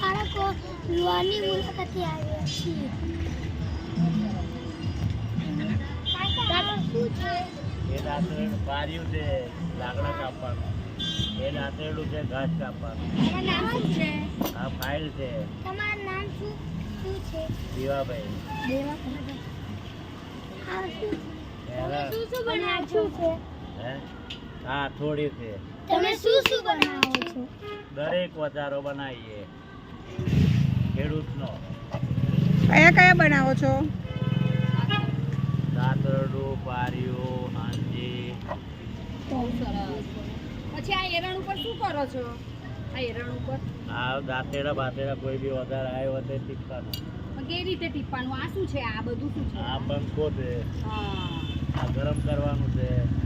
બાળકો યુવાની મુલાકાતે આવ્યા છીએ. છે? એ દાંતરડું બાર્યું છે લાકડા કાપવાનું. એ દાંતરડું છે ઘાસ કાપવાનું. નામ શું છે? આ ફાઇલ છે. તમારું નામ શું શું છે? દેવાભાઈ. દેવાભાઈ આ શું છો? હે થોડી છે. તમે શું શું બનાવો છો? દરેક વચારો બનાવીએ. ખેડૂતનો. કયા કયા બનાવો છો? દાંતરડું પાર્યું હાંજી. બહુ સરસ. પછી આ એરણ ઉપર શું કરો છો? આ એરણ ઉપર? આ દાંતેડા બાતેડા કોઈ બી વધારે આવ્યો હોય તે ટીપવાનું. પણ કેવી રીતે ટીપવાનું? આ શું છે? આ બધું શું છે? આ પંખો છે. હા. આ ગરમ કરવાનું છે.